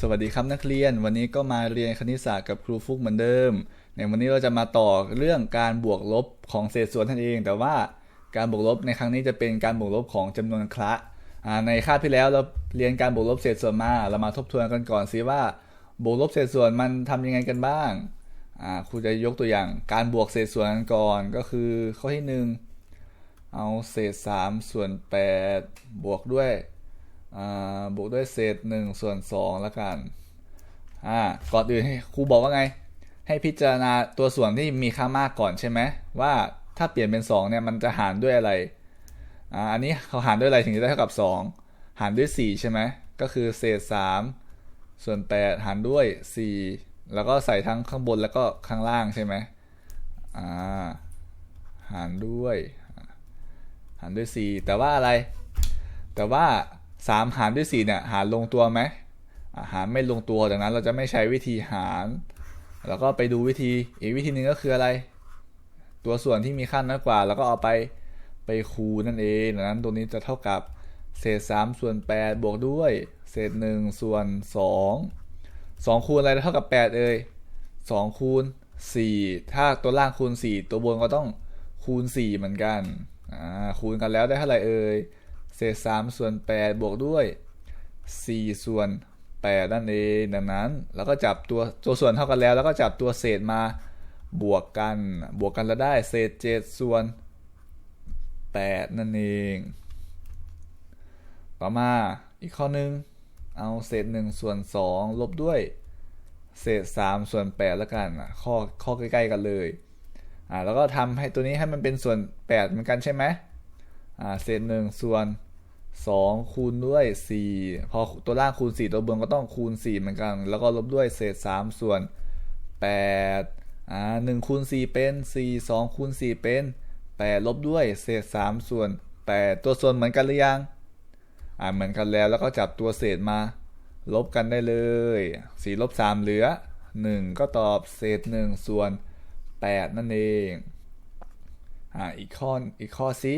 สวัสดีครับนักเรียน วันนี้ก็มาเรียนคณิตศาสตร์กับครูฟุกเหมือนเดิม ในวันนี้เราจะมาต่อเรื่องการบวกลบของเศษส่วนนั่นเอง แต่ว่าการบวกลบในครั้งนี้จะเป็นการบวกลบของจำนวนคละในคาบที่แล้วเราเรียนการบวกลบเศษส่วนมาเรามาทบทวนกันก่อนสิว่า บวกลบเศษส่วนมันทำยังไงกันบ้างครูจะยกตัวอย่างการบวกเศษส่วนกันก่อนก็คือข้อที่หนึ่งเอาเศษ3ส่วน8บวกด้วย บวกด้วยเศษ1ส่วน2แล้วกันอ่าก่อนอื่นให้ครูบอกว่าไง ให้พิจารณาตัวส่วนที่มีค่ามากก่อนใช่ไหมว่าถ้าเปลี่ยนเป็น2เนี่ยมันจะหารด้วยอะไรอ่าอันนี้เขาหารด้วยอะไรถึงจะได้เท่ากับ 2 หารด้วย 4 ใช่ไหมก็คือเศษ 3 ส่วน 8 หารด้วย 4 แล้วก็ใส่ทั้งข้างบนแล้วก็ข้างล่างใช่ไหมอ่าหารด้วย หารด้วย 4 แต่ว่าอะไร แต่ว่า 3หารด้วย4เนี่ยหารลงตัวไหมหารไม่ลงตัวดังนั้นเราจะไม่ใช้วิธีหาร แล้วก็ไปดูวิธีอีกวิธีหนึ่งก็คืออะไร ตัวส่วนที่มีค่าน้อยกว่า แล้วก็เอาไปไปคูณนั่นเองดังนั้นตัวนี้จะเท่ากับเศษ3ส่วน8บวกด้วย เศษ1ส่วน 2 2 คูณอะไรเท่ากับ 8 เอ่ย2คูณ 4 ถ้าตัวล่างคูณ 4 ตัวบนก็ต้องคูณ 4 เหมือนกัน อ่า คูณกันแล้วได้เท่าไหร่เอ่ย เศษ3ส่วน8บวกด้วย4ส่วน8นั่นเองดังนั้นแล้วก็จับตัวตัวส่วนเท่ากันแล้ว แล้วก็จับตัวเศษมาบวกกันบวกกันแล้วได้เศษ7ส่วน8นั่นเอง ต่อมาอีกข้อนึง เอาเศษ1ส่วน2ลบด้วยเศษ3ส่วน8แล้วกันข้อข้อใกล้ๆกันเลยอ่าแล้วก็ทำให้ตัวนี้ให้มันเป็นส่วน8เหมือนกันใช่ไหมอ่าเศษ1ส่วน 2 คูณด้วย 4 พอตัวล่างคูณ 4 ตัวบนก็ต้องคูณ 4 เหมือนกัน แล้วก็ลบด้วยเศษ 3 ส่วน8อ่า1คูณ 4 เป็น 4 2 คูณ 4 เป็น 8 ลบด้วยเศษ 3 ส่วน 8 ตัวส่วนเหมือนกันหรือยัง อ่าเหมือนกันแล้วแล้วก็จับตัวเศษมา ลบกันได้เลย 4 ลบ 3 เหลือ 1 ก็ตอบเศษ 1 ส่วน 8 นั่นเองอ่าอีกข้ออีกข้อสิ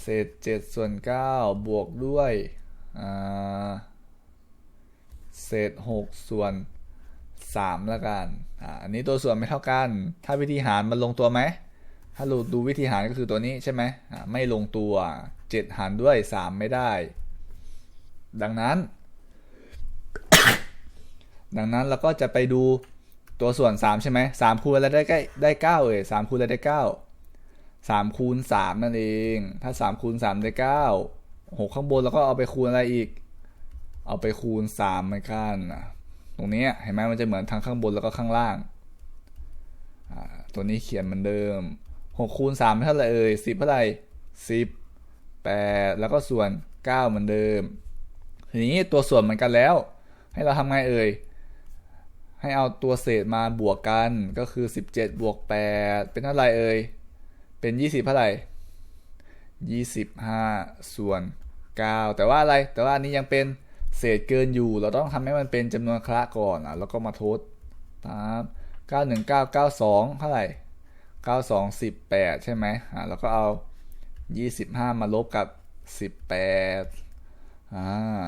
เศษ7ส่วน9บวกด้วยเศษ6ส่วน3แล้วกันอ,อันนี้ตัวส่วนไม่เท่ากัน ถ้าวิธีหารมันลงตัวไหม ถ้าเราดูวิธีหารก็คือตัวนี้ใช่ไหมไม่ลงตัว7หารด้วย3ไม่ได้ ดังนั้น ดังนั้นเราก็จะไปดูตัวส่วน 3 ใช่ไหม3คูณอะไรได้ใกล้ได้9เอ่ย3คูณอะไรได้9 3คูณ3นั่นเอง ถ้า3คูณ3ได้9 6 ข้างบนแล้วก็เอาไปคูณอะไรอีก เอาไปคูณ3เหมือนกันตรงนี้เห็นไหมมันจะเหมือนทั้งข้างบนแล้วก็ข้างล่าง ตัวนี้เขียนเหมือนเดิม 6คูณ3เท่าไหร่เอ่ย10เท่าไหร่10 8 แล้วก็ส่วน 9 เหมือนเดิม ทีนี้ตัวส่วนเหมือนกันแล้ว ให้เราทำไงเอ่ยให้เอาตัวเศษมาบวกกันก็คือ 17 บวก 8 เป็นเท่าไหร่เอ่ย เป็น 20เท่าไหร่25 ส่วน 9 แต่ว่าอะไรแต่ว่านี้ยังเป็นเศษเกินอยู่ เราต้องทำให้มันเป็นจำนวนคละก่อนอะแล้วก็มาทดตาม919 92 เท่าไหร่ 92 18 ใช่ไหมอ่าแล้วก็เอา 25 มาลบกับ 18อ่า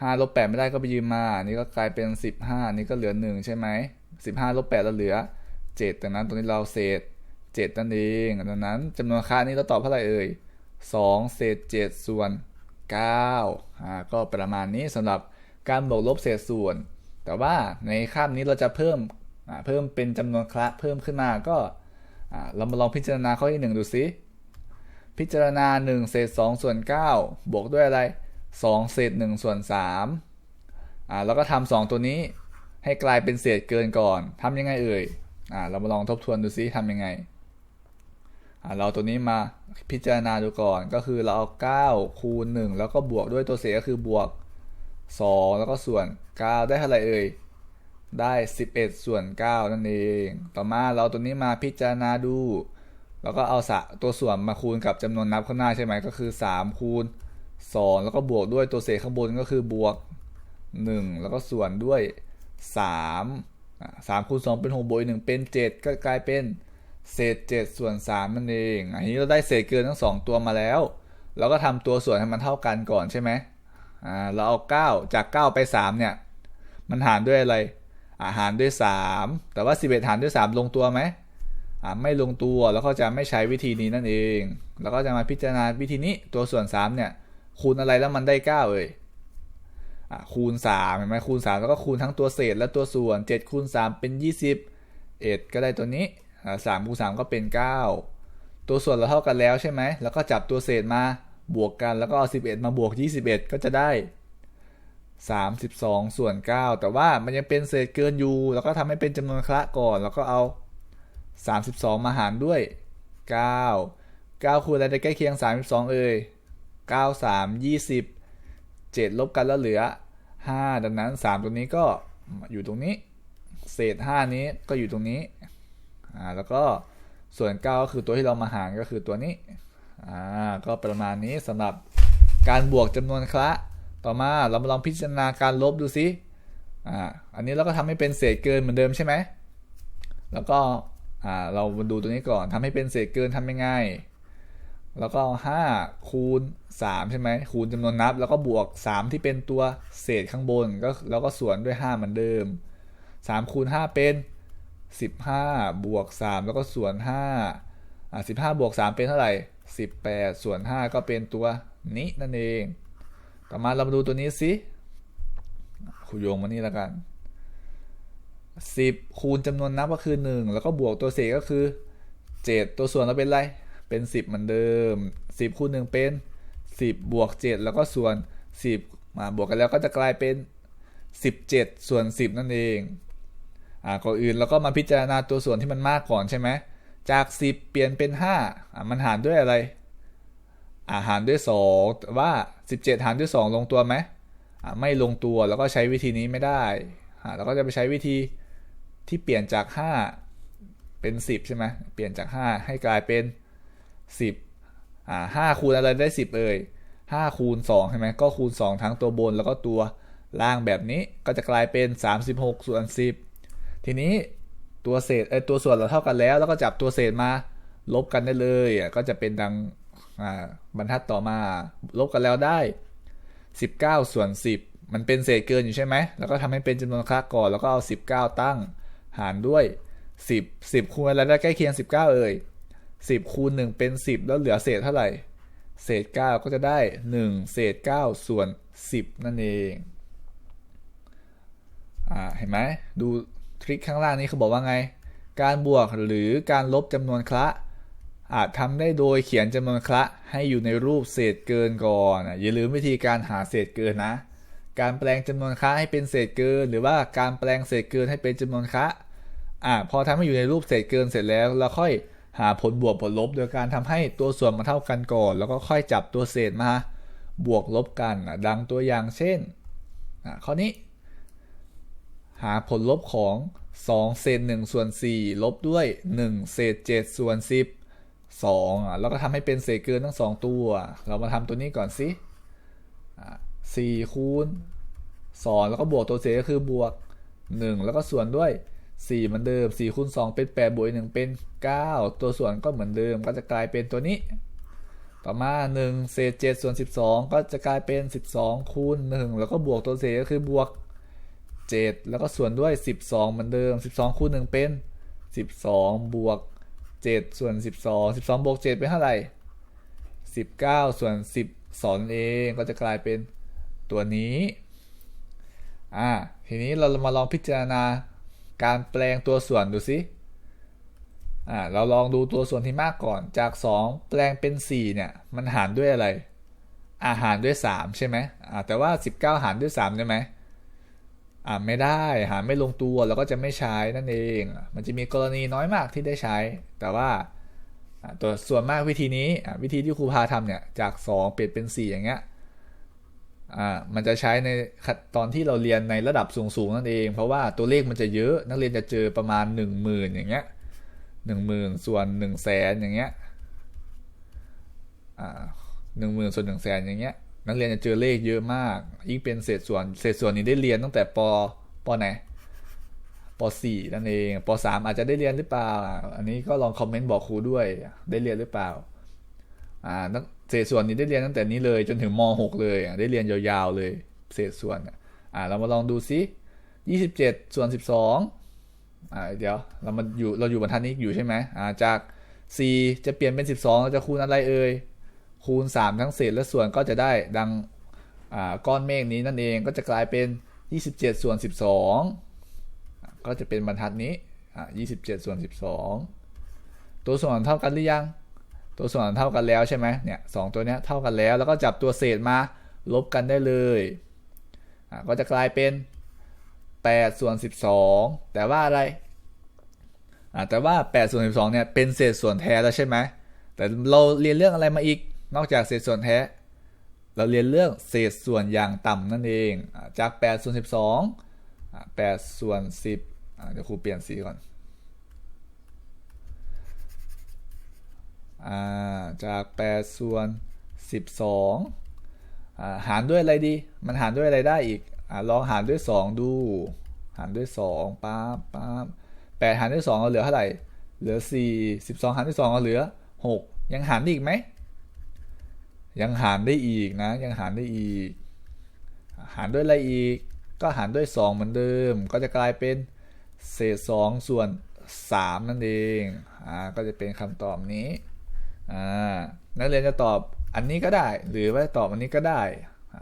5ลบ8ไม่ได้ก็ไปยืมมา นี่ก็กลายเป็น 15 นี่ก็เหลือ 1 ใช่ไหม15ลบ8แล้วเหลือ7ดังนั้นตรงนี้เราเศษ 7 นั่นเองดังนั้นจำนวนค่านี้เราตอบเท่าไหร่เอ่ย2เศษ7ส่วน9อ่าก็ประมาณนี้สำหรับการบวกลบเศษส่วน แต่ว่าในคาบนี้เราจะเพิ่มเพิ่มเป็นจำนวนคละเพิ่มขึ้นมาก็เรามาลองพิจารณาข้อที่ 1 ดูสิพิจารณา 1 เศษ2ส่วน 9 บวกด้วยอะไร 2 เศษ1ส่วน3อ่าแล้วก็ทำ2ตัวนี้ให้กลายเป็นเศษเกินก่อนทำยังไงเอ่ยอ่าเรามาลองทบทวนดูซิทำยังไง เราตัวนี้มาพิจารณาดูก่อนก็คือเราเอา9คูณ1แล้วก็บวกด้วยตัวเศษก็คือบวก 2 แล้วก็ส่วน 9 ได้เท่าไหร่เอ่ยได้ 11 ส่วน 9 นั่นเอง ต่อมาเราตัวนี้มาพิจารณาดู แล้วก็เอาสะตัวส่วนมาคูณกับจำนวนนับข้างหน้าใช่ไหมก็คือ 3 คูณ 2 แล้วก็บวกด้วยตัวเศษข้างบนก็คือบวก 1 แล้วก็ส่วนด้วย 3 3คูณ2เป็น6บวก1เป็น 7 ก็กลายเป็น เศษ7ส่วน3นั่นเองอันนี้เราได้เศษเกินทั้ง 2 ตัวมาแล้ว เราก็ทำตัวส่วนให้มันเท่ากันก่อนใช่ไหมอ่าเราเอาเก้าจากเก้าไปสามเนี่ย มันหารด้วยอะไรอ่าหารด้วยสามแต่ว่าสิบเอ็ดหารด้วยสามลงตัวไหมอ่าไม่ลงตัวแล้วก็จะไม่ใช้วิธีนี้นั่นเอง แล้วก็จะมาพิจารณาวิธีนี้ตัวส่วนสามเนี่ย คูณอะไรแล้วมันได้เก้าเอ่ยอ่าคูณสามเห็นไหมคูณสามแล้วก็คูณทั้งตัวเศษและตัวส่วนเจ็ดคูณสามเป็นยี่สิบเอ็ดก็ได้ตัวนี้ สามคูณสามก็เป็นเก้าตัวส่วนเราเท่ากันแล้วใช่ไหม แล้วก็จับตัวเศษมาบวกกันแล้วก็เอา11 มาบวก 21 ก็จะได้ 32 ส่วน 9 แต่ว่ามันยังเป็นเศษเกินอยู่ แล้วก็ทำให้เป็นจำนวนคละก่อน แล้วก็เอา 32 มาหารด้วย 9 9 คูณอะไรได้ใกล้เคียง 32 เอ่ย9 3 20 7 ลบกันแล้วเหลือ 5 ดังนั้น 3 ตัวนี้ก็อยู่ตรงนี้ เศษ 5 นี้ก็อยู่ตรงนี้ อ่าแล้วก็ส่วน9ก็คือตัวที่เรามาหารก็คือตัวนี้อ่าก็ประมาณนี้สำหรับการบวกจำนวนคละต่อมาเรามาลองพิจารณาการลบดูซิอ่าอันนี้เราก็ทำให้เป็นเศษเกินเหมือนเดิมใช่ไหมแล้วก็อ่าเรามาดูตัวนี้ก่อนทำให้เป็นเศษเกินทำยังไงแล้วก็ 5 คูณ 3 ใช่ไหมคูณจำนวนนับ แล้วก็บวก 3 ที่เป็นตัวเศษข้างบนก็แล้วก็ส่วนด้วย 5 เหมือนเดิม 3 คูณ 5 เป็น 15 บวก 3 แล้วก็ส่วน5อ่า15 บวก 3 เป็นเท่าไหร่ 18 ส่วน 5 ก็เป็นตัวนี้นั่นเอง ต่อมาเรามาดูตัวนี้สิคูโยงมานี่แล้วกัน 10 คูณจำนวนนับก็คือ 1 แล้วก็บวกตัวเศษก็คือ 7 ตัวส่วนเราเป็นไร เป็น 10 เหมือนเดิม 10 คูณ 1 เป็น 10 บวก 7 แล้วก็ส่วน 10 มาบวกกันแล้วก็จะกลายเป็น 17 ส่วน 10 นั่นเอง อ่าก่อนอื่นเราก็มาพิจารณาตัวส่วนที่มันมากก่อนใช่ไหมจาก 10 เปลี่ยนเป็น5อะมันหารด้วยอะไรอ่าหารด้วย 2 ว่า 17 หารด้วย 2 ลงตัวไหมอ่าไม่ลงตัวแล้วก็ใช้วิธีนี้ไม่ได้อ่าเราก็จะไปใช้วิธีที่เปลี่ยนจาก 5 เป็น 10 ใช่ไหมเปลี่ยนจาก 5 ให้กลายเป็น 10อ่า5คูณอะไรได้ 10 เอ่ย5คูณ2ใช่ไหมก็คูณ 2 ทั้งตัวบนแล้วก็ตัวล่างแบบนี้ก็จะกลายเป็น 36 ส่วน 10 ทีนี้ตัวเศษไอตัวส่วนเราเท่ากันแล้ว แล้วก็จับตัวเศษมาลบกันได้เลยอะก็จะเป็นดังอ่าบรรทัดต่อมา ลบกันแล้วได้ 19 ส่วน 10 มันเป็นเศษเกินอยู่ใช่ไหมแล้วก็ทำให้เป็นจำนวนคละก่อนแล้วก็เอา 19 ตั้งหารด้วย 10 10 คูณอะไรได้ใกล้เคียง 19 เอ่ย10 คูณ 1 เป็น 10 แล้วเหลือเศษเท่าไหร่ เศษ 9 ก็จะได้ 1 เศษ 9 ส่วน 10 นั่นเอง อ่า เห็นไหม ดู ทริคข้างล่างนี้เขาบอกว่าไง การบวกหรือการลบจำนวนคละ อาจทำได้โดยเขียนจำนวนคละให้อยู่ในรูปเศษเกินก่อนอย่าลืมวิธีการหาเศษเกินนะ การแปลงจำนวนคละให้เป็นเศษเกิน หรือว่าการแปลงเศษเกินให้เป็นจำนวนคละอ่าพอทำให้อยู่ในรูปเศษเกินเสร็จแล้วเราค่อยหาผลบวกผลลบ โดยการทำให้ตัวส่วนมาเท่ากันก่อน แล้วก็ค่อยจับตัวเศษมา บวกลบกันดังตัวอย่างเช่นข้อนี้ หาผลลบของ 2 เศษ1ส่วน 4 ลบด้วย 1 เศษ7ส่วน 10 2อะแล้วก็ทำให้เป็นเศษเกินทั้ง 2 ตัว เรามาทำตัวนี้ก่อนสิ4คูณ2แล้วก็บวกตัวเศษก็คือบวก 1 แล้วก็ส่วนด้วย 4 เหมือนเดิม4คูณ2เป็น 8 บวก1เป็น 9 ตัวส่วนก็เหมือนเดิมก็จะกลายเป็นตัวนี้ ต่อมา 1 เศษ7ส่วน 12 ก็จะกลายเป็น 12คูณ1แล้วก็บวกตัวเศษก็คือบวก 7 แล้วก็ส่วนด้วย 12 เหมือนเดิม 12คูณ1เป็น 12 บวก 7 ส่วน 12 12 บวก 7 เป็นเท่าไหร่ 19 ส่วน 12เองก็จะกลายเป็นตัวนี้ อ่า ทีนี้เรามาลองพิจารณาการแปลงตัวส่วนดูสิอ่า เราลองดูตัวส่วนที่มากก่อน จาก 2 แปลงเป็น 4 เนี่ย มันหารด้วยอะไรอาหารด้วย 3 ใช่ไหมอ่าแต่ว่า 19 หารด้วย3ได้ไหม อ่าไม่ได้หาไม่ลงตัวแล้วก็จะไม่ใช้นั่นเอง มันจะมีกรณีน้อยมากที่ได้ใช้ แต่ว่าตัวส่วนมากวิธีนี้วิธีที่ครูพาทำเนี่ยจาก 2 เปลี่ยนเป็น 4 อย่างเงี้ยอ่ามันจะใช้ในตอนที่เราเรียนในระดับสูงๆนั่นเอง เพราะว่าตัวเลขมันจะเยอะนักเรียนจะเจอประมาณ 1 0,000อย่างเงี้ยหนึ่งหมื่นส่วน1นึ่งแสนอย่างเงี้ยอ่าหนึ่งหมื่นส่วนหนึ่งแสนอย่างเงี้ย นักเรียนจะเจอเลขเยอะมาก ยิ่งเป็นเศษส่วน เศษส่วนนี้ได้เรียนตั้งแต่ปปไหนป .4 นั่นเองป .3 อาจจะได้เรียนหรือเปล่า อันนี้ก็ลองคอมเมนต์บอกครูด้วย ได้เรียนหรือเปล่า อ่าเศษส่วนนี้ได้เรียนตั้งแต่นี้เลย จนถึงม .6 เลยได้เรียนยาวๆเลย เศษส่วนอ่าเรามาลองดูซิ27ส่วน12อ่าเดี๋ยวเรามาอยู่เราอยู่บรรทัดนี้อยู่ใช่ไหมอ่าจาก4จะเปลี่ยนเป็น12เราจะคูณอะไรเอ่ย คูณ 3 ทั้งเศษและส่วนก็จะได้ดังก้อนเมฆนี้นั่นเองก็จะกลายเป็น 27 ส่วน 12 ก็จะเป็นบรรทัดนี้อ่า27 ส่วน 12 ตัวส่วนเท่ากันหรือยัง ตัวส่วนเท่ากันแล้วใช่ไหมเนี่ยสองตัวเนี้ยเท่ากันแล้ว แล้วก็จับตัวเศษมาลบกันได้เลยก็จะกลายเป็น 8 ส่วน 12 แต่ว่าอะไรแต่ว่า8ส่วน12เนี่ยเป็นเศษส่วนแท้แล้วใช่ไหมแต่เราเรียนเรื่องอะไรมาอีก นอกจากเศษส่วนแท้ เราเรียนเรื่องเศษส่วนอย่างต่ำนั่นเองอ่าจาก8ส่วน12อ่า8ส่วน10เดี๋ยวครูเปลี่ยนสีก่อนอ่าจาก8ส่วน 12อ่าหารด้วยอะไรดี มันหารด้วยอะไรได้อีกอลองหารด้วย 2 ดู หารด้วย2ป๊าบป๊าบ8หารด้วย2เอาเหลือเท่าไหร่ เหลือ 4 12 หารด้วย2เอาเหลือ 6 ยังหารได้อีกไหม ยังหารได้อีกนะ ยังหารได้อีก หารด้วยอะไรอีก ก็หารด้วย 2 เหมือนเดิม ก็จะกลายเป็นเศษ 2 ส่วน 3 นั่นเองอ่าก็จะเป็นคำตอบนี้อ่านักเรียนจะตอบอันนี้ก็ได้ หรือว่าตอบอันนี้ก็ได้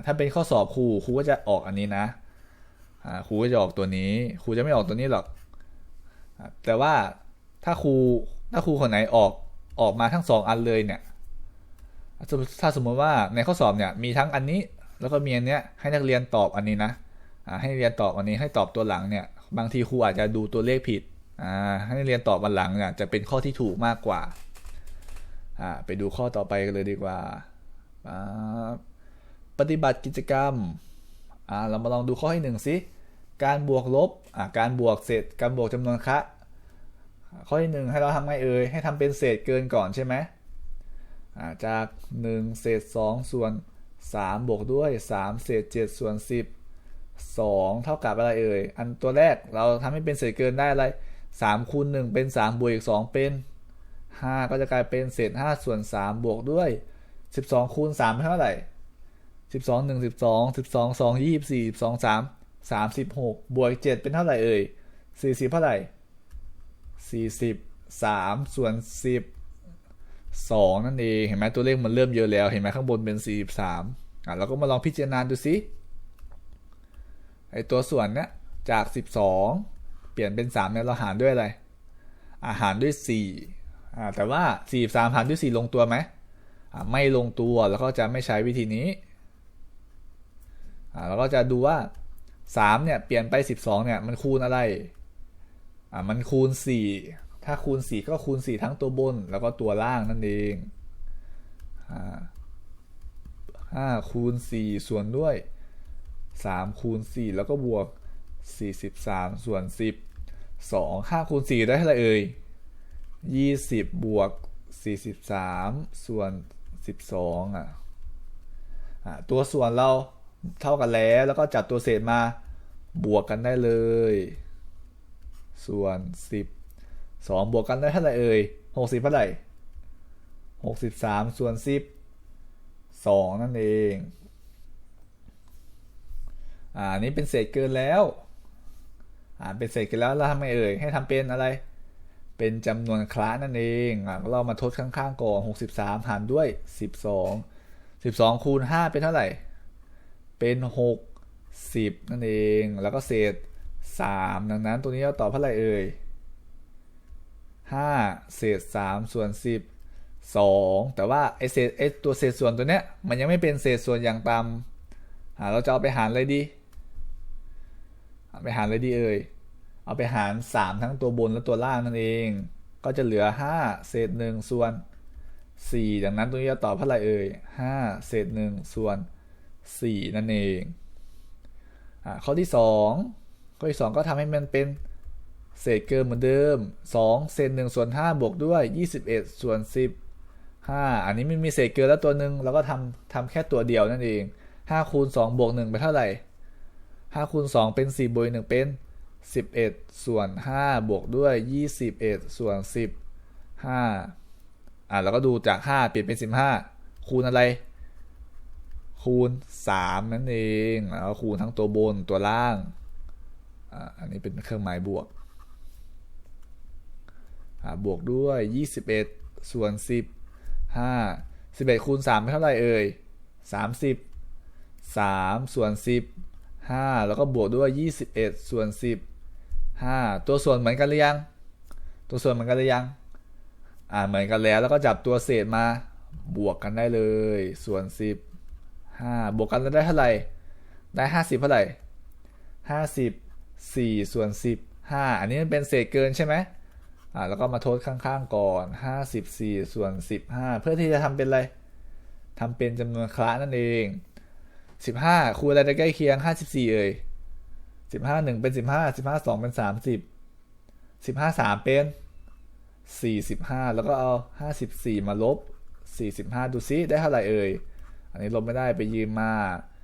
ถ้าเป็นข้อสอบครูครูก็จะออกอันนี้นะอ่าครูก็จะออกตัวนี้ครูจะไม่ออกตัวนี้หรอก แต่ว่าถ้าครูถ้าครูคนไหนออกออกมาทั้งสองอันเลยเนี่ย ถ้าสมมติว่าในข้อสอบเนี่ยมีทั้งอันนี้แล้วก็มีอันเนี้ยให้นักเรียนตอบอันนี้นะอ่าให้เรียนตอบอันนี้ให้ตอบตัวหลังเนี่ย บางทีครูอาจจะดูตัวเลขผิดอ่าให้เรียนตอบวันหลังเนี่ยจะเป็นข้อที่ถูกมากกว่าอ่าไปดูข้อต่อไปกันเลยดีกว่า ปฏิบัติกิจกรรมอ่าเรามาลองดูข้อที่หนึ่งสิ การบวกลบอ่าการบวกเศษ การบวกจำนวนคะ ข้อที่หนึ่งให้เราทำไงเอ่ย ให้ทำเป็นเศษเกินก่อนใช่ไหมอ่า จาก 1 เศษ 2 ส่วน 3 บวกด้วย 3 เศษ 7 ส่วน 10 2 เท่ากับอะไรเอ่ย อันตัวแรกเราทำให้เป็นเศษเกินได้อะไร 3คูณ1เป็น 3 บวกอีก 2 เป็น 5 ก็จะกลายเป็นเศษ 5 ส่วน 3 บวกด้วย 12 คูณ3เท่าไหร่ 12 1 12 12 2 24 12 3 36 บวก 7 เป็นเท่าไหร่เอ่ย 40 เท่าไหร่ 40 3 ส่วน 10 2 นั่นเองเห็นไหมตัวเลขมันเริ่มเยอะแล้วเห็นไหมข้างบนเป็น 43อะเราก็มาลองพิจารณาดูสิไอตัวส่วนเนี้ยจาก 12 เปลี่ยนเป็น3เนี่ยเราหารด้วยอะไรอาหารด้วย4อ่าแต่ว่า 43หารด้วย 4 ลงตัวไหมอ่าไม่ลงตัวแล้วก็จะไม่ใช้วิธีนี้อ่าเราก็จะดูว่า3เนี่ยเปลี่ยนไป 12เนี่ยมันคูณอะไรอ่ามันคูณ4 ถ้าคูณ 4 ก็คูณ 4 ทั้งตัวบนแล้วก็ตัวล่างนั่นเองอ่า5คูณ 4 ส่วนด้วย 3 คูณ 4 แล้วก็บวก 43 ส่วน 10 2 5คูณ 4 ได้เท่าไหร่เอ่ย 20 บวก 43 ส่วน 12 อะอะตัวส่วนเราเท่ากันแล้วแล้วก็จับตัวเศษมาบวกกันได้เลย ส่วน 10 2 บวกกันได้เท่าไหร่เอ่ย60เท่าไหร่63 ส่วน 10 2 นั่นเองอ่านี้เป็นเศษเกินแล้วอ่าเป็นเศษเกินแล้วเราทำไงเอ่ยให้ทำเป็นอะไร เป็นจำนวนคละนั่นเองอ่าเรามาทดข้างๆก่อน63หารด้วย 12 12 คูณ 5 เป็นเท่าไหร่ เป็น60นั่นเอง แล้วก็เศษ 3 ดังนั้นตัวนี้เราตอบเท่าไหร่เอ่ย 5 เศษ 3 ส่วน 10 2 แต่ว่าไอเศษไอตัวเศษส่วนตัวเนี้ยมันยังไม่เป็นเศษส่วนอย่างต่ำอ่าเราจะเอาไปหารอะไรดีเอาไปหารอะไรดีเอ่ยเอาไปหาร 3 ทั้งตัวบนและตัวล่างนั่นเอง ก็จะเหลือ 5 เศษ 1 ส่วน 4 ดังนั้นตัวนี้จะตอบเท่าไหร่เอ่ย5 เศษ 1 ส่วน 4 นั่นเองอ่าข้อที่ 2 ข้อที่ 2 ก็ทำให้มันเป็น เศษเกินเหมือนเดิม 2เศษ1ส่วน5บวกด้วย 21 ส่วน 10 5 อันนี้ไม่มีเศษเกินแล้วตัวหนึ่งเราก็ทำทำแค่ตัวเดียวนั่นเอง 5 คูณ2บวก1ไปเท่าไหร่ 5 คูณ 2 เป็น4บวก1เป็น 11 ส่วน 5 บวกด้วย 21 ส่วน 10 5 อ่าเราก็ดูจาก 5 เปลี่ยนเป็น 15 คูณอะไร คูณสามนั่นเองแล้วคูณทั้งตัวบนตัวล่าง อ่าอันนี้เป็นเครื่องหมายบวก บวกด้วย 21 ส่วน 10 5 11คูณ3เป็นเท่าไหร่เอ่ย30 3 ส่วน 10 5 แล้วก็บวกด้วย 21 ส่วน 10 5 ตัวส่วนเหมือนกันหรือยัง ตัวส่วนเหมือนกันหรือยัง อ่าเหมือนกันแล้วแล้วก็จับตัวเศษมาบวกกันได้เลย ส่วน 10 5 บวกกันแล้วได้เท่าไหร่ ได้ 50 เท่าไหร่ 50 4 ส่วน 10 5 อันนี้มันเป็นเศษเกินใช่ไหม อ่าแล้วก็มาทดข้างๆก่อน 54 ส่วน 15 เพื่อที่จะทำเป็นอะไรทำเป็นจำนวนคละนั่นเอง 15 คูณอะไรได้ใกล้เคียง 54 เอ่ย15 1 เป็น 15 15 2 เป็น 30 15 3 เป็น 45 แล้วก็เอา 54 มาลบ 45 ดูซิได้เท่าไหร่เอ่ย อันนี้ลบไม่ได้ไปยืมมา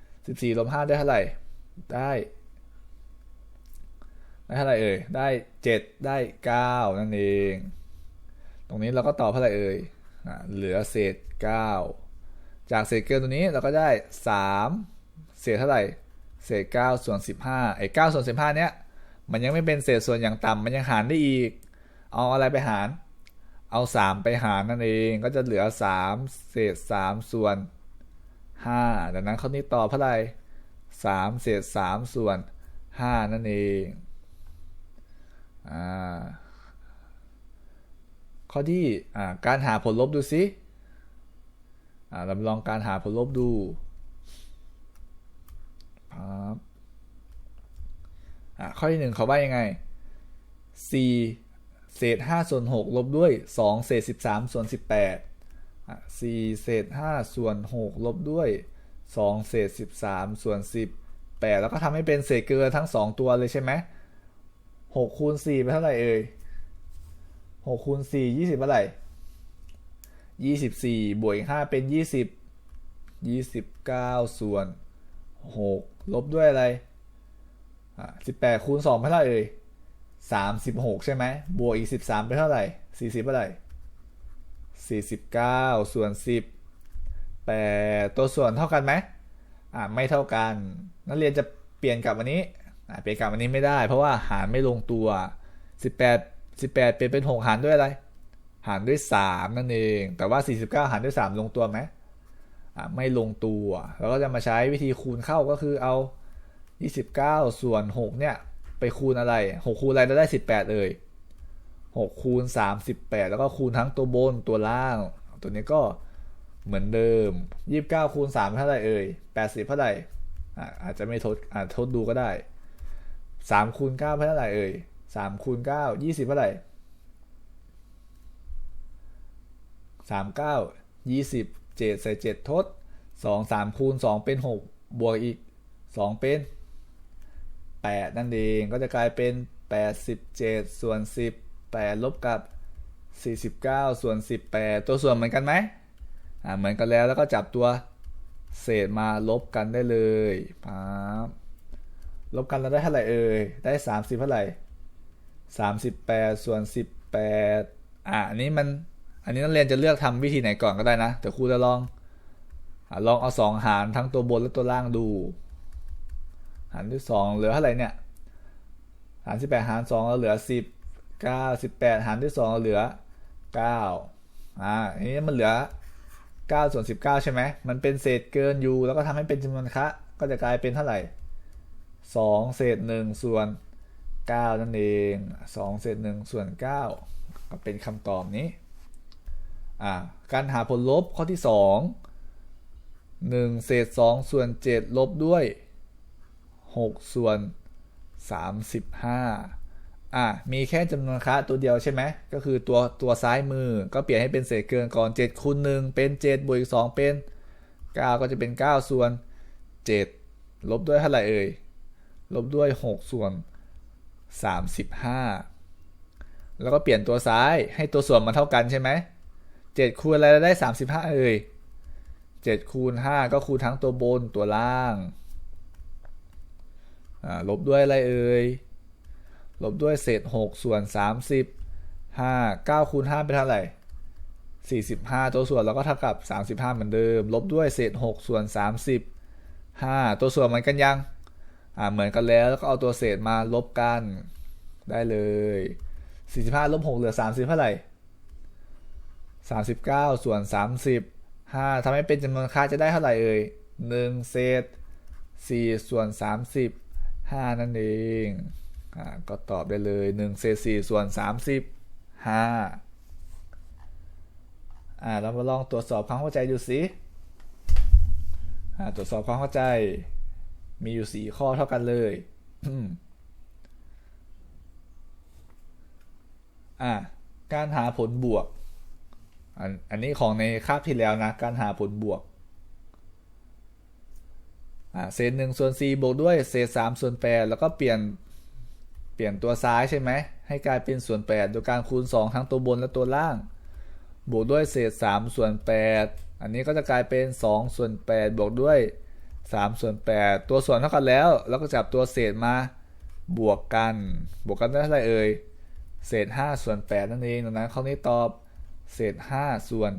14ลบ5ได้เท่าไหร่ ได้ ได้เท่าไหร่เอ่ย ได้7ได้9นั่นเอง ตรงนี้เราก็ตอบเท่าไหร่เอ่ยอะเหลือเศษ9จากเศษเกินตัวนี้เราก็ได้3เศษเท่าไหร่ เศษ9ส่วน15ไอ้9ส่วน15เนี้ย มันยังไม่เป็นเศษส่วนอย่างต่ำมันยังหารได้อีก เอาอะไรไปหาร เอา3ไปหารนั่นเอง ก็จะเหลือ3เศษ3ส่วน5ดังนั้นข้อนี้ตอบเท่าไหร่3เศษ3ส่วน5นั่นเอง ข้อที่การหาผลลบดูซิเราลองการหาผลลบดูครับข้อที่หนึ่งเขาว่ายังไง 4 เศษ5ส่วน6ลบด้วย 2 เศษ 13 ส่วน 18อะ4เศษ5ส่วน6ลบด้วย 2 เศษ 13 ส่วน18แล้วก็ทำให้เป็นเศษเกินทั้ง 2 ตัวเลยใช่ไหม 6คูณ4เป็นเท่าไหร่เอ่ย6คูณ4 20เท่าไหร่24บสี่บวกอีก5เป็น20 29ส่วน6ลบด้วยอะไรอะ18คูณ2เป็นเท่าไหร่เอ่ย36ใช่ไหมบวกอีก13เป็นเท่าไหร่40เท่าไหร่49ส่วน10 8ตัวส่วนเท่ากันไหมอ่าไม่เท่ากัน นักเรียนจะเปลี่ยนกลับอันนี้ เปลี่ยนกลับอันนี้ไม่ได้ เพราะว่าหารไม่ลงตัว 18 18เปลี่ยนเป็น 6 หารด้วยอะไร หารด้วย 3 นั่นเอง แต่ว่า 49 หารด้วย 3 ลงตัวไหมไม่ลงตัวเราก็จะมาใช้วิธีคูณเข้าก็คือเอา 29 ส่วน 6 เนี่ย ไปคูณอะไร 6 คูณอะไรเราได้ 18เอ่ย6 คูณ 38 แล้วก็คูณทั้งตัวบนตัวล่าง ตัวนี้ก็เหมือนเดิม 29 คูณ 3 เท่าไหร่เอ่ย 80 เท่าไหร่อาจจะไม่ทดอาจทดดูก็ได้ สามคูณเก้าเป็นเท่าไหร่เอ่ยสามคูณเก้ายี่สิบเท่าไหร่สามเก้ายี่สิบเจ็ดใส่เจ็ดทดสองสามคูณสองเป็นหกบวกอีกสองเป็นแปดนั่นเองก็จะกลายเป็นแปดสิบเจ็ดส่วนสิบแปดลบกับสี่สิบเก้าส่วนสิบแปดตัวส่วนเหมือนกันไหมอ่าเหมือนกันแล้วแล้วก็จับตัวเศษมาลบกันได้เลยปั๊บ ลบกันแล้วได้เท่าไหร่เอ่ย ได้30เท่าไหร่38ส่วน18อะอันนี้มัน อันนี้นักเรียนจะเลือกทำวิธีไหนก่อนก็ได้นะแต่ครูจะลองอลองเอาสองหารทั้งตัวบนและตัวล่างดู หารด้วยสองเหลือเท่าไหร่เนี่ยหารสิบแปดหารสองเราเหลือสิบเก้าสิบแปดหารด้วยสองเราเหลือเก้าอ่าอันนี้มันเหลือเก้าส่วนสิบเก้าใช่ไหมมันเป็นเศษเกินอยู่แล้วก็ทำให้เป็นจำนวนคะก็จะกลายเป็นเท่าไหร่ สองเศษหนึ่งส่วนเก้านั่นเองสองเศษหนึ่งส่วนเก้าก็เป็นคำตอบนี้ การหาผลลบข้อที่สองหนึ่งเศษสองส่วนเจ็ดลบด้วย 6 ส่วน 35อะมีแค่จำนวนคะตัวเดียวใช่ไหม ก็คือตัวตัวซ้ายมือก็เปลี่ยนให้เป็นเศษเกินก่อน 7คูณ1เป็น 7บวกอีก2เป็น 9 ก็จะเป็น 9 ส่วน 7 ลบด้วยเท่าไหร่เอ่ย ลบด้วย 6 ส่วน 35 แล้วก็เปลี่ยนตัวซ้ายให้ตัวส่วนมันเท่ากันใช่ไหม7คูณอะไรได้ 35 เอ่ย7คูณ5ก็คูณทั้งตัวบนตัวล่าง ลบด้วยอะไรเอ่ย ลบด้วยเศษ 6 ส่วน 30 5 9คูณ5เป็นเท่าไหร่ 45 ตัวส่วนแล้วก็เท่ากับ 35 เหมือนเดิม ลบด้วยเศษ 6 ส่วน35ตัวส่วนเหมือนกันยัง อ่าเหมือนกันแล้วแล้วก็เอาตัวเศษมาลบกันได้เลย 45ลบ6เหลือ 30เท่าไหร่ 39 ส่วน 30 5ทำให้เป็นจำนวนค่าจะได้เท่าไหร่เอ่ย 1 เศษ 4 ส่วน 30 5 นั่นเองอ่าก็ตอบได้เลย 1 เศษ 4 ส่วน 30 5อ่าเรามาลองตรวจสอบความเข้าใจดูสิอ่าตรวจสอบความเข้าใจ มีอยู่สี่ข้อเท่ากันเลยอ่าการหาผลบวก อันอันนี้ของในคาบที่แล้วนะ การหาผลบวก อ่าเศษหนึ่งส่วนสี่บวกด้วยเศษสามส่วนแปดแล้วก็เปลี่ยนเปลี่ยนตัวซ้ายใช่ไหม ให้กลายเป็นส่วนแปดโดยการคูณ2ทั้งตัวบนและตัวล่าง บวกด้วยเศษ3ส่วน8อันนี้ก็จะกลายเป็น2ส่วน8บวกด้วย 3 ส่วน 8 ตัวส่วนเท่ากันแล้ว แล้วก็จับตัวเศษมาบวกกัน บวกกันได้เท่าไหร่เอ่ย เศษ 5 ส่วน 8 นั่นเองดังนั้นข้อนี้ตอบ เศษ 5 ส่วน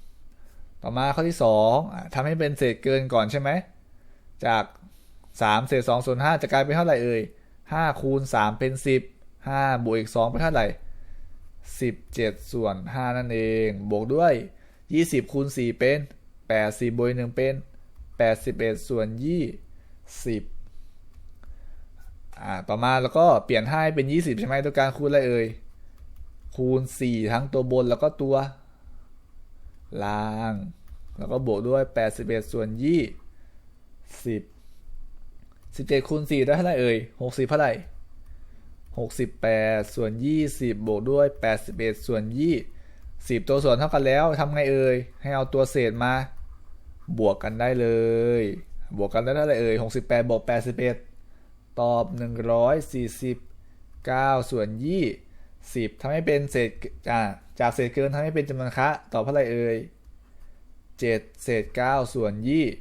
8 ต่อมาข้อที่2ทำให้เป็นเศษเกินก่อนใช่ไหม จาก 3 เศษ2ส่วน5จะกลายเป็นเท่าไหร่เอ่ย 5 คูณ 3 เป็น 10 5 บวกอีก 2 เป็นเท่าไหร่ 17 ส่วน 5 นั่นเอง บวกด้วย 20 คูณ 4 เป็น 80 บวก1เป็น 81 ส่วน 20อ่าต่อมาแล้วก็เปลี่ยนให้เป็น 20 ใช่ไหมตัวการคูณอะไรเอ่ย คูณ 4 ทั้งตัวบนแล้วก็ตัว ล่าง แล้วก็บวกด้วย 81 ส่วน 20 17คูณ4ได้เท่าไหร่เอ่ย 60 เท่าไหร่68 ส่วน 20 บวกด้วย 81 ส่วน 20ตัวส่วนเท่ากันแล้วทำไงเอ่ย ให้เอาตัวเศษมา บวกกันได้เลย บวกกันได้เท่าไหร่เอ่ย68บวก81 ตอบ 149 ส่วน 20ทำให้เป็นเศษจากเศษเกินทำให้เป็นจำนวนคะตอบเท่าไหร่เอ่ย7เศษ9ส่วน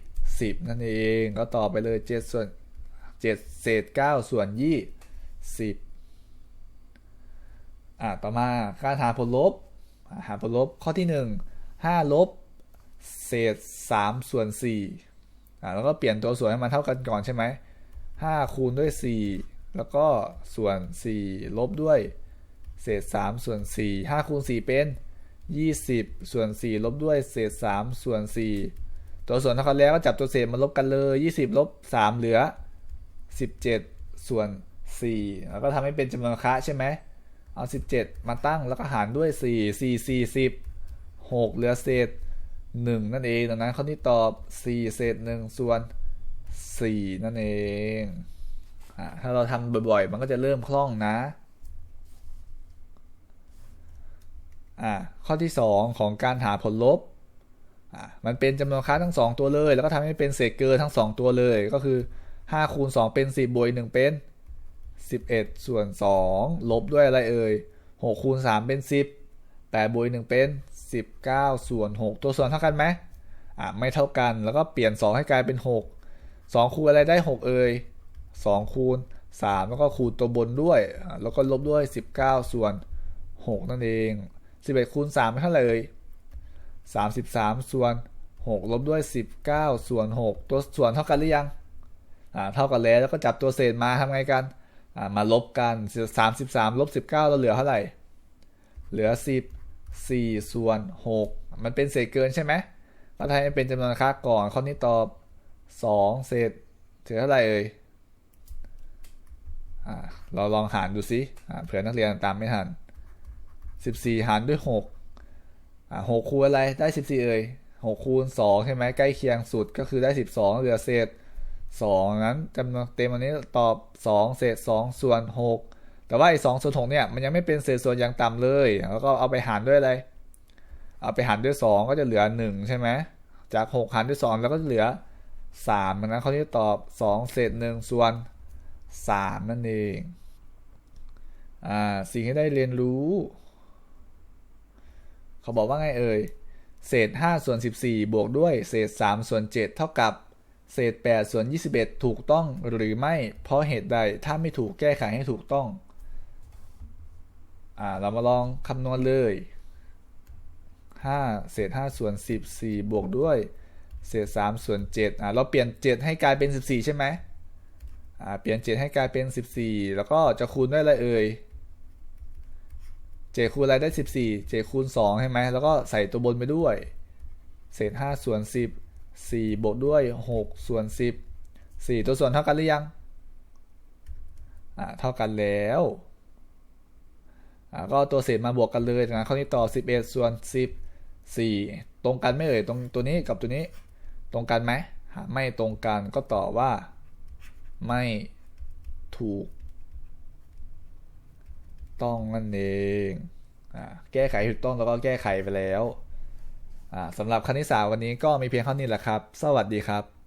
20 นั่นเองก็ตอบไปเลย 7 ส่วน 7 เศษ9ส่วน 20 อ่าต่อมาการหาผลลบ หาผลลบข้อที่ 1 5 ลบ เศษ3ส่วน4อ่าแล้วก็เปลี่ยนตัวส่วนให้มันเท่ากันก่อนใช่ไหม5คูณด้วย4แล้วก็ส่วน4ลบด้วย เศษ3ส่วน4 5คูณ4เป็น20ส่วน4ลบด้วยเศษ3ส่วน4ตัวส่วนเท่ากันแล้วก็จับตัวเศษมาลบกันเลย20ลบ3เหลือ17ส่วน4แล้วก็ทำให้เป็นจำนวนคะใช่ไหมเอา17มาตั้งแล้วก็หารด้วย4 4 40 6เหลือเศษ 1 นั่นเองดังนั้นข้อนี้ตอบ 4 เศษ 1 ส่วน 4 นั่นเองถ้าเราทำบ่อยๆ มันก็จะเริ่มคล่องนะอ่าข้อที่ 2 ของการหาผลลบอ่ามันเป็นจำนวนค่าทั้ง 2 ตัวเลย แล้วก็ทำให้เป็นเศษเกินทั้ง 2 ตัวเลยก็คือ5คูณ2เป็น 10บวก1เป็น 11 ส่วน 2 ลบด้วยอะไรเอ่ย6คูณ3เป็น 10 8บวก1เป็น 19 ส่วน 6 ตัวส่วนเท่ากันไหมอะไม่เท่ากันแล้วก็เปลี่ยน 2 ให้กลายเป็น 6 2 คูณอะไรได้ 6 เอ่ย2 คูณ 3 แล้วก็คูณตัวบนด้วย แล้วก็ลบด้วย 19 ส่วน 6 นั่นเอง 11 คูณ3เป็นเท่าไหร่เอ่ย33 ส่วน 6 ลบด้วย 19 ส่วน 6 ตัวส่วนเท่ากันหรือยังอ่าเท่ากันแล้วแล้วก็จับตัวเศษมาทำไงกันอ่ามาลบกัน 33 ลบ 19 เราเหลือเท่าไหร่ เหลือ 10 4 ส่วน 6 มันเป็นเศษเกินใช่ไหมก็ทำให้เป็นจำนวนค่าก่อน ข้อนี้ตอบ 2 เศษเท่าไหร่เอ่ยเราลองหารดูสิเผื่อนักเรียนตามไม่ทัน 14 หารด้วย 6 6 คูณอะไรได้ 14 เอ่ย 6 คูณ 2 ใช่ไหมใกล้เคียงสุดก็คือได้ 12 เหลือเศษสองนั้นจำนวนเต็มอันนี้ตอบสองเศษสองส่วนหก แต่ว่าไอ้สองส่วนหกเนี่ยมันยังไม่เป็นเศษส่วนอย่างต่ำเลย แล้วก็เอาไปหารด้วยอะไร เอาไปหารด้วยสองก็จะเหลือหนึ่งใช่ไหมจากหกหารด้วยสองแล้วก็เหลือสามนะเขาที่ตอบสองเศษหนึ่งส่วนสามนั่นเองอ่าสิ่งที่ได้เรียนรู้ เขาบอกว่าไงเอ่ย เศษ 5 ส่วน 14 บวกด้วย เศษ 3 ส่วน 7 เท่ากับเศษ 8 ส่วน 21 ถูกต้องหรือไม่ เพราะเหตุใดถ้าไม่ถูกแก้ไขให้ถูกต้อง อ่าเรามาลองคำนวณเลย 5 เศษ 5 ส่วน 14 บวกด้วย เศษ 3 ส่วน7อะเราเปลี่ยน 7 ให้กลายเป็น 14 ใช่ไหมอ่าเปลี่ยน 7 ให้กลายเป็น 14 แล้วก็จะคูณด้วยอะไรเอ่ย 7 คูณอะไรได้ 14 7 คูณ2ใช่ไหมแล้วก็ใส่ตัวบนไปด้วย เศษ 5 ส่วน 10 4 บวกด้วย 6 ส่วน 10 4 ตัวส่วนเท่ากันหรือยัง อ่า เท่ากันแล้ว ก็ตัวเศษมาบวกกันเลยนั้นข้อนี้ต่อ 11 ส่วน 14 ตรงกันไม่เอ่ยตรงตัวนี้กับตัวนี้ ตรงกันไหมไม่ตรงกันก็ตอบว่าไม่ถูก ต้องนั่นเองอแก้ไขถูกต้องแล้วก็แก้ไขไปแล้วสำหรับคณิตศาสตร์วันนี้ก็มีเพียงเท่านี้แหละครับ สวัสดีครับ